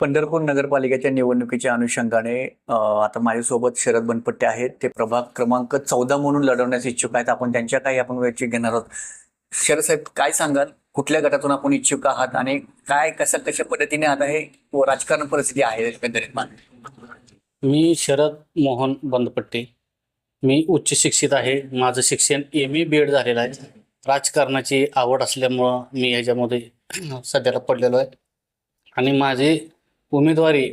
पंढरपूर नगरपालिकेच्या निवडणुकीच्या अनुषंगाने आता माझ्यासोबत शरद बनपट्टे आहेत. ते प्रभाग क्रमांक चौदा म्हणून लढवण्यास इच्छुक आहेत. आपण त्यांच्या काही आपण वेळची घेणार आहोत. शरद साहेब काय सांगाल? कुठल्या गटातून आपण इच्छुक आहात? आणि काय कसं कशा पद्धतीने आता हे राजकारण परिस्थिती आहे एकंदरीत मी शरद मोहन बंदपट्टे मी उच्च शिक्षित आहे. माझं शिक्षण एम ए बी एड झालेलं आहे. राजकारणाची आवड असल्यामुळं मी याच्यामध्ये सध्याला पडलेलो आहे. आणि माझी उमेदवारी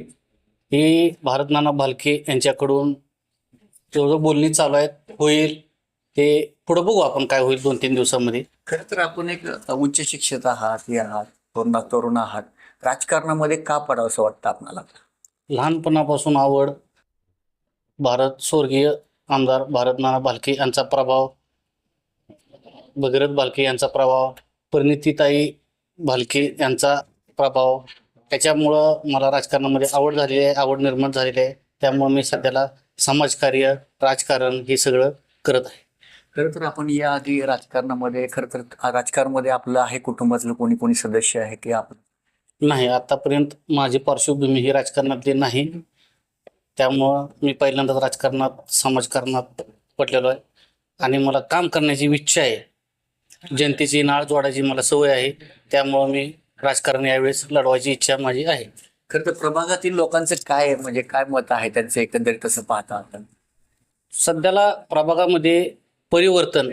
ही भारत नाना भालके यांच्याकडून तेवढं बोलणी चालू आहेत होईल ते पुढं बघू आपण काय होईल दोन तीन दिवसामध्ये. खरं तर आपण एक उच्च शिक्षित आहात हे आहात तरुण तरुण आहात. राजकारणामध्ये का पडावं असं वाटतं आपल्याला? लहानपणापासून आवड भारत स्वर्गीय आमदार भारत नाना भालके यांचा प्रभाव भगीरथ भालके यांचा प्रभाव परिणितीताई भालके यांचा प्रभाव त्याच्यामुळं मला राजकारणामध्ये आवड झालेली आहे आवड निर्माण झालेली आहे. त्यामुळं मी सध्याला समाजकार्य राजकारण हे सगळं करत आहे. खरं तर आपण या आधी राजकारणामध्ये खरं तर राजकारणामध्ये आपलं आहे कुटुंबातलं कोणी कोणी सदस्य आहे की आपण? नाही आतापर्यंत माझी पार्श्वभूमी ही राजकारणातली नाही. त्यामुळं मी पहिल्यांदाच राजकारणात समाजकारणात पडलेलो आहे. आणि मला काम करण्याची इच्छा आहे. जनतेची नाळ जोडायची मला सवय आहे. त्यामुळं मी राजकारण यावेळेस लढवायची इच्छा माझी आहे. खरं तर प्रभागातील लोकांचं काय आहे, म्हणजे काय मत आहे? त्यांचं एकंदरीत तसं पाहता आपण. सध्याला प्रभागामध्ये परिवर्तन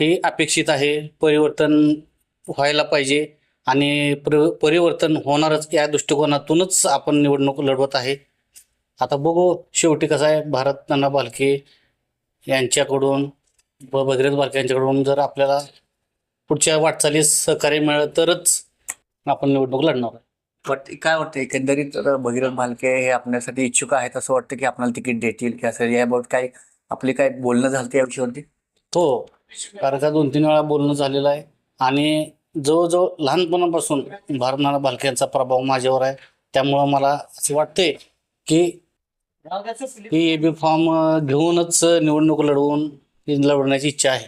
हे अपेक्षित आहे. परिवर्तन व्हायला पाहिजे आणि पर परिवर्तन होणारच या दृष्टिकोनातूनच आपण निवडणूक लढवत आहे. आता बघू शेवटी कसं आहे. भारत नाना भालके यांच्याकडून व भगीरथ भालके यांच्याकडून जर आपल्याला पुढच्या वाटचालीस सहकार्य मिळालं तरच आपण निवडणूक लढणार आहे. वाटतं काय वाटतं एकंदरीत तर भगीरथ भालके हे आपल्यासाठी इच्छुक आहेत असं वाटतं की आपल्याला तिकीट देतील की असं? याबाबत काय आपले काय बोलणं झालं या विषयावरती हो. कारण का दोन तीन वेळा बोलणं झालेलं आहे. आणि जवळजवळ लहानपणापासून भारतनाना भालके यांचा प्रभाव माझ्यावर आहे. त्यामुळं मला असं वाटतंय की ही ए बी फॉर्म घेऊनच निवडणूक लढवून लढवण्याची इच्छा आहे.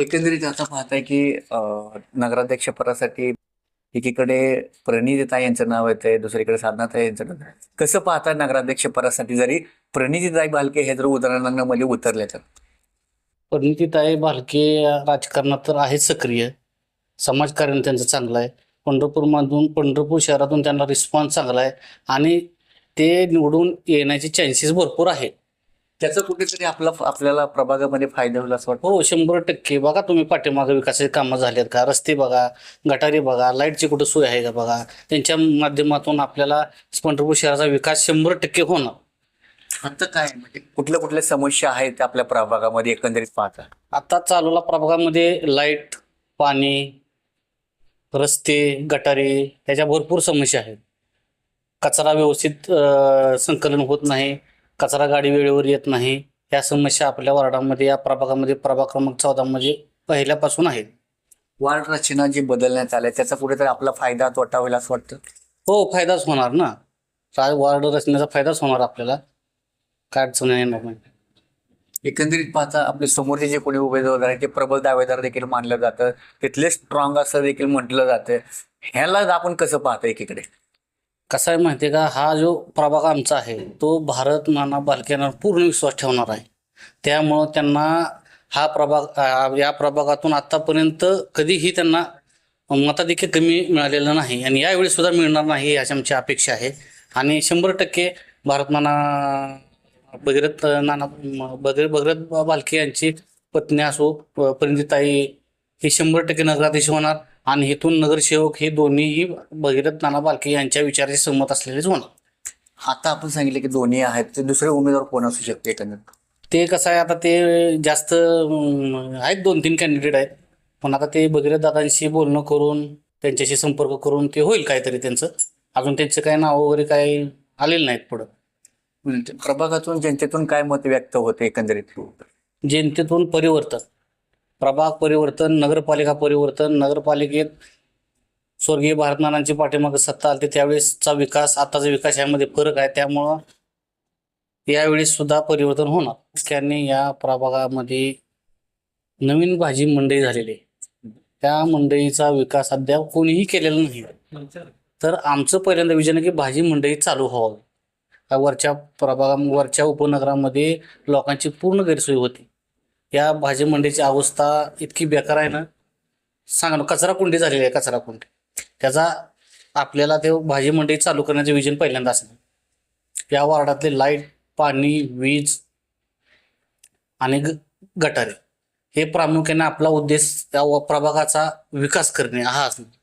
एकंदरीत आता पाहताय की अं, नगराध्यक्ष पदासाठी एकीकडे प्रणितीताई यांचं नाव येतंय दुसरीकडे साधनाताई यांचं नाव आहे. कसं पाहता नगराध्यक्ष पदासाठी जरी प्रणितीताई भालके हे जर उदाहरणांमध्ये म्हणजे उतरले तर? प्रणितीताई भालके राजकारणात तर आहेत सक्रिय. समाजकार्य त्यांचं चांगलं आहे. पंढरपूरमधून पंढरपूर शहरातून त्यांना रिस्पॉन्स चांगला आहे. आणि ते निवडून येण्याचे चान्सेस भरपूर आहेत. त्याचा कुठेतरी आपला आपल्याला प्रभागामध्ये फायदा होईल असं वाटतं. हो शंभर टक्के. बघा तुम्ही पाठीमागे विकासाचे कामं झालेत का? रस्ते बघा गटारी बघा लाईटची कुठं सोय आहे का बघा? त्यांच्या माध्यमातून आपल्याला पंढरपूर शहराचा विकास शंभर टक्के होणार. आता काय म्हणजे कुठल्या कुठल्या समस्या आहेत आपल्या प्रभागामध्ये एकंदरीत पाहता? आता चालूला प्रभागामध्ये लाइट पाणी रस्ते गटारी त्याच्या भरपूर समस्या आहेत. कचरा व्यवस्थित संकलन होत नाही. कचरा गाडी वेळेवर येत नाही. या समस्या आपल्या वार्डामध्ये या प्रभागामध्ये प्रभाग क्रमांक चौदामध्ये पहिल्यापासून आहेत वार्ड रचना जी बदलण्यात आल्या त्याचा कुठेतरी आपला फायदा तोटा होईल असं वाटतं? हो फायदाच होणार ना. रा- वार्ड रचनेचा फायदाच होणार आपल्याला. काय अडचण येणार नाही. एकंदरीत पाहता आपले समोरचे जे कोणी उमेदवार आहेत ते प्रबल दावेदार देखील मानलं जातं. तिथले स्ट्रॉंग असं देखील म्हटलं जातं. ह्याला आपण कसं पाहता एकीकडे? कसं आहे माहिती आहे का? हा जो प्रभाग आमचा आहे तो भारत नाना बालकेंवर पूर्ण विश्वास ठेवणार आहे. त्यामुळं त्यांना हा प्रभाग या प्रभागातून आत्तापर्यंत कधीही त्यांना मताधिक्य कमी मिळालेलं नाही आणि यावेळी सुद्धा मिळणार नाही अशी आमची अपेक्षा आहे. आणि शंभर टक्के भारत नाना भगीरथ नाना भगीर भगीरथ बालके यांची पत्नी असो प- परिणितीताई ही शंभर टक्के नगराधीश होणार. आणि इथून नगरसेवक हे दोन्हीही भगीरथ नाना बालके यांच्या विचाराशी सहमत असलेलेच होणार. आता आपण सांगितलं की दोन्ही आहेत ते दुसरे उमेदवार कोण असू शकते एकंदरीत? ते कसं आहे आता ते जास्त आहेत दोन तीन कॅन्डिडेट आहेत. पण आता ते भगीरथ दादांशी बोलणं करून त्यांच्याशी संपर्क करून ते होईल काहीतरी त्यांचं. अजून त्यांचे काही नाव वगैरे काही आलेले नाहीत पुढं. म्हणजे प्रभागातून जनतेतून काय मत व्यक्त होते एकंदरीत? जनतेतून परिवर्तन. प्रभाग परिवर्तन नगरपालिका परिवर्तन नगरपालिकेत स्वर्गीय भारतनानांची पाठीमागे सत्ता आली त्यावेळेसचा विकास आताचा विकास यामध्ये फरक आहे. त्यामुळं यावेळेस सुद्धा परिवर्तन होणार. त्यांनी या प्रभागामध्ये नवीन भाजी मंडई झालेली आहे. त्या मंडईचा विकास अद्याप कोणीही केलेला नाही. तर आमचं पहिल्यांदा विजन आहे की भाजी मंडई चालू व्हावं. या वरच्या प्रभागा वरच्या उपनगरामध्ये लोकांची पूर्ण गैरसोय होती. या भाजी मंडईची अवस्था इतकी बेकार आहे ना. सांगा ना कचरा कुंडी झालेली आहे कचरा कुंडी. त्याचा आपल्याला ते भाजी मंडई चालू करण्याचे विजन पहिल्यांदा असणार. या वार्डातले लाइट पाणी वीज आणि ग- गटारे हे प्रामुख्याने आपला उद्देश त्या व- प्रभागाचा विकास करणे हा असणार.